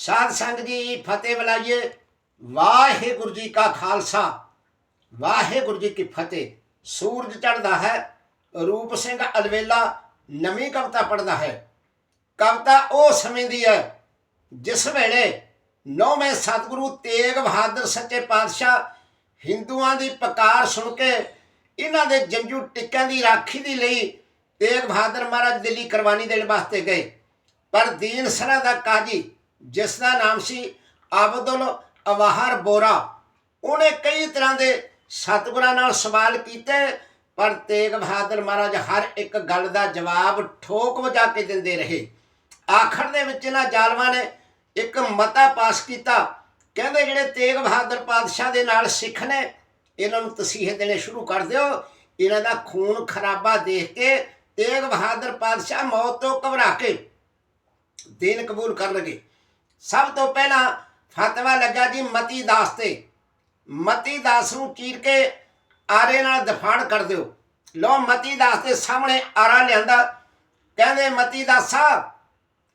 ਸਾਧ ਸੰਗਤ ਜੀ ਫਤਿਹ ਬੁਲਾਈਏ। ਵਾਹਿਗੁਰੂ ਜੀ ਕਾ ਖਾਲਸਾ, ਵਾਹਿਗੁਰੂ ਜੀ ਕੀ ਫਤਿਹ। ਸੂਰਜ ਚੜ੍ਹਦਾ ਹੈ, ਰੂਪ ਸਿੰਘ ਅਲਵੇਲਾ ਨਵੀਂ ਕਵਿਤਾ ਪੜ੍ਹਦਾ ਹੈ। ਕਵਿਤਾ ਉਹ ਸਮੇਂ ਦੀ ਹੈ, ਜਿਸ ਵੇਲੇ ਨੌਵੇਂ ਸਤਿਗੁਰੂ ਤੇਗ ਬਹਾਦਰ ਸੱਚੇ ਪਾਤਸ਼ਾਹ ਹਿੰਦੂਆਂ ਦੀ ਪਕਾਰ ਸੁਣ ਕੇ ਇਹਨਾਂ ਦੇ ਜੰਜੂ ਟਿੱਕਿਆਂ ਦੀ ਰਾਖੀ ਦੀ ਲਈ ਤੇਗ ਬਹਾਦਰ ਮਹਾਰਾਜ ਦਿੱਲੀ ਕੁਰਬਾਨੀ ਦੇਣ ਵਾਸਤੇ ਗਏ। ਪਰ ਦੀਨ ਸਰਾ ਦਾ ਕਾਜੀ ਜਿਸ ਦਾ ਨਾਮ ਸੀ ਅਬਦੁਲ ਅਵਾਹਰ ਬੋਰਾ। ਉਹਨੇ ਕਈ ਤਰ੍ਹਾਂ ਦੇ ਸਤਿਗੁਰਾਂ ਨਾਲ ਸਵਾਲ ਕੀਤੇ, ਪਰ ਤੇਗ ਬਹਾਦਰ ਮਹਾਰਾਜ ਹਰ ਇੱਕ ਗੱਲ ਦਾ ਜਵਾਬ ਠੋਕ ਵਜਾ ਕੇ ਦਿੰਦੇ ਰਹੇ। ਆਖਰ ਦੇ ਵਿੱਚ ਇਹਨਾਂ ਜ਼ਾਲਮਾਂ ਨੇ ਇੱਕ ਮਤਾ ਪਾਸ ਕੀਤਾ। ਕਹਿੰਦੇ ਜਿਹੜੇ ਤੇਗ ਬਹਾਦਰ ਪਾਤਸ਼ਾਹ ਦੇ ਨਾਲ ਸਿੱਖ ਨੇ, ਇਹਨਾਂ ਨੂੰ ਤਸੀਹੇ ਦੇਣੇ ਸ਼ੁਰੂ ਕਰ ਦਿਓ। ਇਹਨਾਂ ਦਾ ਖੂਨ ਖਰਾਬਾ ਦੇਖ ਕੇ ਤੇਗ ਬਹਾਦਰ ਪਾਤਸ਼ਾਹ ਮੌਤ ਤੋਂ ਘਬਰਾ ਕੇ ਦੀਨ ਕਬੂਲ ਕਰ ਲਗੇ। ਸਭ ਤੋਂ ਪਹਿਲਾਂ ਫਤਵਾ ਲੱਗਾ ਜੀ ਮਤੀ ਦਾਸ ਤੇ। ਮਤੀ ਦਾਸ ਨੂੰ ਚੀਰ ਕੇ ਆਰੇ ਨਾਲ ਦਫਾੜ ਕਰ ਦਿਓ। ਲੋ ਮਤੀ ਦਾਸ ਦੇ ਸਾਹਮਣੇ ਆਰਾ ਲਿਆਂਦਾ। ਕਹਿੰਦੇ ਮਤੀ ਦਾਸਾ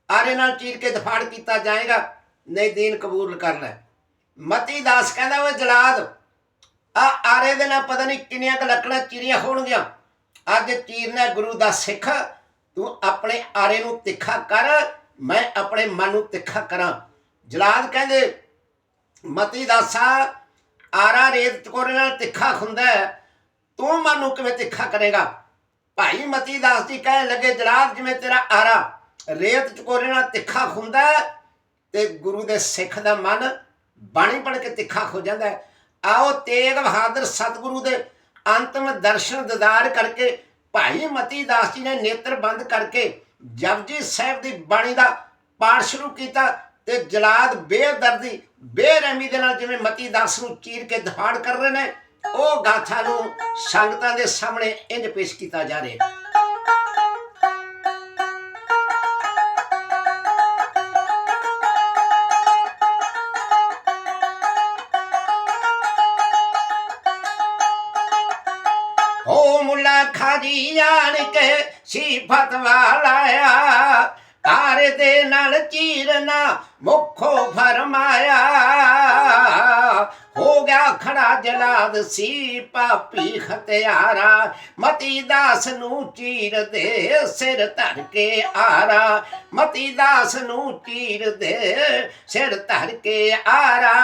ਆਰੇ ਨਾਲ ਚੀਰ ਕੇ ਦਫਾੜ ਕੀਤਾ ਜਾਏਗਾ, ਨਹੀਂ ਦੀਨ ਕਬੂਲ ਕਰ ਲੈ। ਮਤੀ ਦਾਸ ਕਹਿੰਦਾ, ਓਏ ਜਲਾਦ, ਆ ਆਰੇ ਦੇ ਨਾਲ ਪਤਾ ਨਹੀਂ ਕਿੰਨੀਆਂ ਕੁ ਲੱਕੜਾਂ ਚੀਰੀਆਂ ਹੋਣਗੀਆਂ। ਅੱਜ ਚੀਰਨਾ ਗੁਰੂ ਦਾ ਸਿੱਖ, ਤੂੰ ਆਪਣੇ ਆਰੇ ਨੂੰ ਤਿੱਖਾ ਕਰ ਮੈਂ ਆਪਣੇ ਮਨ ਨੂੰ ਤਿੱਖਾ ਕਰਾਂ। ਜਲਾਦ ਕਹਿੰਦੇ ਮਤੀ ਦਾਸਾ ਆਰਾ ਰੇਤ ਚਕੋਰੇ ਨਾਲ ਤਿੱਖਾ ਖੁੰਦਾ ਤੂੰ ਮਨ ਨੂੰ ਕਿਵੇਂ ਤਿੱਖਾ ਕਰੇਗਾ? ਭਾਈ ਮਤੀ ਦਾਸ ਜੀ ਕਹਿਣ ਲੱਗੇ ਜਲਾਦ ਜਿਵੇਂ ਤੇਰਾ ਆਰਾ ਰੇਤ ਚਕੋਰੇ ਨਾਲ ਤਿੱਖਾ ਖੁੰਦਾ ਹੈ, ਤੇ ਗੁਰੂ ਦੇ ਸਿੱਖ ਦਾ ਮਨ ਬਾਣੀ ਪੜ ਕੇ ਤਿੱਖਾ ਹੋ ਜਾਂਦਾ ਹੈ। ਆਓ ਤੇਗ ਬਹਾਦਰ ਸਤਿਗੁਰੂ ਦੇ ਅੰਤਮ ਦਰਸ਼ਨ ਦਿਦਾਰ ਕਰਕੇ ਭਾਈ ਮਤੀ ਦਾਸ ਜੀ ਨੇ ਨੇਤਰ ਬੰਦ ਕਰਕੇ ਜਪਜੀ ਸਾਹਿਬ ਦੀ ਬਾਣੀ ਦਾ ਪਾਠ ਸ਼ੁਰੂ ਕੀਤਾ ਤੇ ਜਲਾਦ ਬੇਦਰਦੀ, ਬੇਰਹਿਮੀ ਦੇ ਨਾਲ ਜਿਵੇਂ ਮਤੀ ਦਾਸ ਨੂੰ ਚੀਰ ਕੇ ਦਹਾੜ ਕਰ ਰਹੇ ਨੇ, ਉਹ ਗਾਥਾ ਨੂੰ ਸੰਗਤਾਂ ਦੇ ਸਾਹਮਣੇ ਇੰਜ ਪੇਸ਼ ਕੀਤਾ ਜਾ ਰਿਹਾ। ਮੁੱਲਾ ਖਾਜੀ ਆਣ ਕੇ ਸਿਫਤ ਵਾਲਾਇਆ ਤਾਰੇ ਦੇ ਨਾਲ ਚੀਰਨਾ ਮੁਖੋ ਫਰਮਾਇਆ। ਹੋ ਗਿਆ ਖੜਾ ਜਲਾਦ ਸੀ ਪਾਪੀ ਖਤਿਆਰਾ ਮਤੀ ਦਾਸ ਨੂੰ ਚੀਰ ਦੇ ਸਿਰ ਧਰ ਕੇ ਆਰਾ। ਮਤੀ ਦਾਸ ਨੂੰ ਚੀਰ ਦੇ ਸਿਰ ਧਰ ਕੇ ਆਰਾ।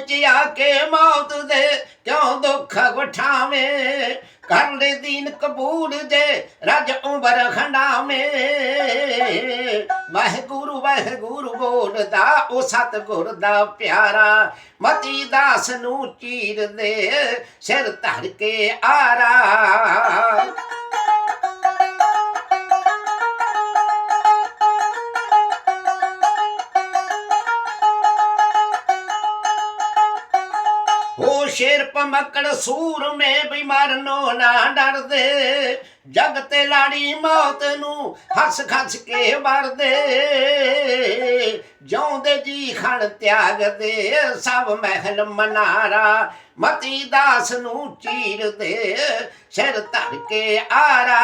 ਹੋ ਮੂੰਹ ਕੇ ਮੌਤ ਦੇ ਕਿਉਂ ਦੁੱਖ ਵਠਾਵੇਂ? ਕਰ ਲੈ ਦੀਨ ਕਬੂਲ ਜੇ ਰਜ ਉਮਰ ਖੰਡਾਵੇਂ। ਵਾਹਿਗੁਰੂ ਵਾਹਿਗੁਰੂ ਬੋਲਦਾ, ਉਹ ਸਤਿਗੁਰ ਦਾ ਪਿਆਰਾ। ਮਤੀ ਦਾਸ ਨੂੰ ਚੀਰ ਦੇ ਸਿਰ ਧਰ ਕੇ ਆਰਾ। ਸ਼ੇਰ ਪਮਕੜ ਸੂਰ ਮੇ ਬਿਮਾਰ ਨੋ ਨਾ ਡਰਦੇ। ਜਗ ਤੇ ਲਾੜੀ ਮੌਤ ਨੂੰ ਹੱਸ ਖੱਸ ਕੇ ਵਰਦੇ ਜਿਉਂਦੇ ਜੀ ਖਣ ਤਿਆਗ ਦੇ ਸਭ ਮਹਿਲ ਮਨਾਰਾ ਮਤੀ ਦਾਸ ਨੂੰ ਚੀਰ ਦੇ ਸਿਰ ਧਰ ਕੇ ਆਰਾ।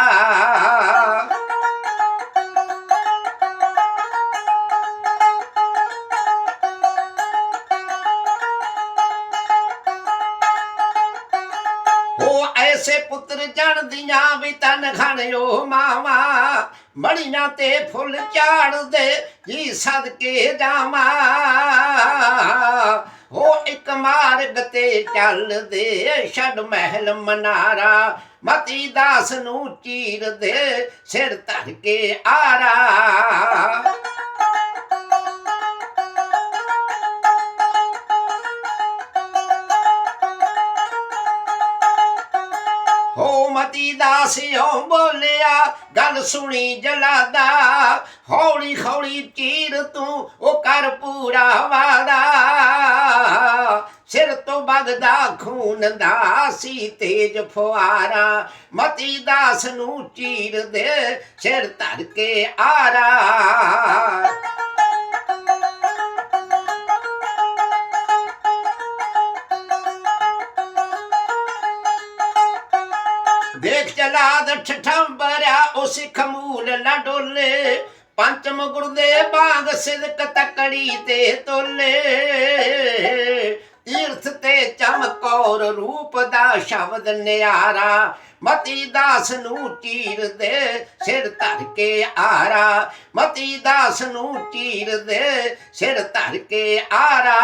ਪੁੱਤਰ ਜਣਦੀਆਂ ਵੀ ਤਨ ਖਾਣਿਓ ਮਾਵਾ। ਮੜੀਆਂ ਤੇ ਫੁੱਲ ਝਾੜਦੇ ਜੀ ਸਦਕੇ ਜਾਵਾਂ। ਹੋ ਇੱਕ ਮਾਰਗ ਤੇ ਚੱਲਦੇ, ਛੱਡ ਮਹਿਲ ਮਨਾਰਾ। ਮਤੀ ਦਾਸ ਨੂੰ ਚੀਰ ਦੇ ਸਿਰ ਧਰ ਕੇ ਆਰਾ। ਹੋ ਮਤੀ ਬੋਲਿਆ, ਗੱਲ ਸੁਣੀ ਜਲਾਦਾ, ਹੌਲੀ ਹੌਲੀ ਚੀਰ ਤੂੰ, ਉਹ ਕਰ ਪੂਰਾ ਵਾਦਾ। ਸਿਰ ਤੋਂ ਵਗਦਾ ਖੂਨ ਦਾ ਸੀ ਤੇਜ ਫੁਆਰਾ ਮਤੀ ਦਾਸ ਨੂੰ ਚੀਰ ਦੇ ਸਿਰ ਧਰ ਕੇ ਆਰਾ। ਦੇਖ ਚਲਾਦ ਠਠੰਬਰਿਆ ਉਹ ਸਿੱਖ ਮੂਲ ਨਾ ਡੋਲੇ। ਪੰਚਮ ਗੁਰ ਦੇ ਬਾਗ ਸਿਦਕ ਤਕੜੀ ਤੇ ਤੋਲੇ। ਤੀਰਥ ਤੇ ਚਮਕੌਰ ਰੂਪ ਦਾ ਸ਼ਬਦ ਨਿਆਰਾ। ਮਤੀ ਦਾਸ ਨੂੰ ਚੀਰ ਦੇ ਸਿਰ ਧਰ ਕੇ ਆਰਾ। ਮਤੀ ਦਾਸ ਨੂੰ ਚੀਰ ਦੇ ਸਿਰ ਧਰ ਕੇ ਆਰਾ।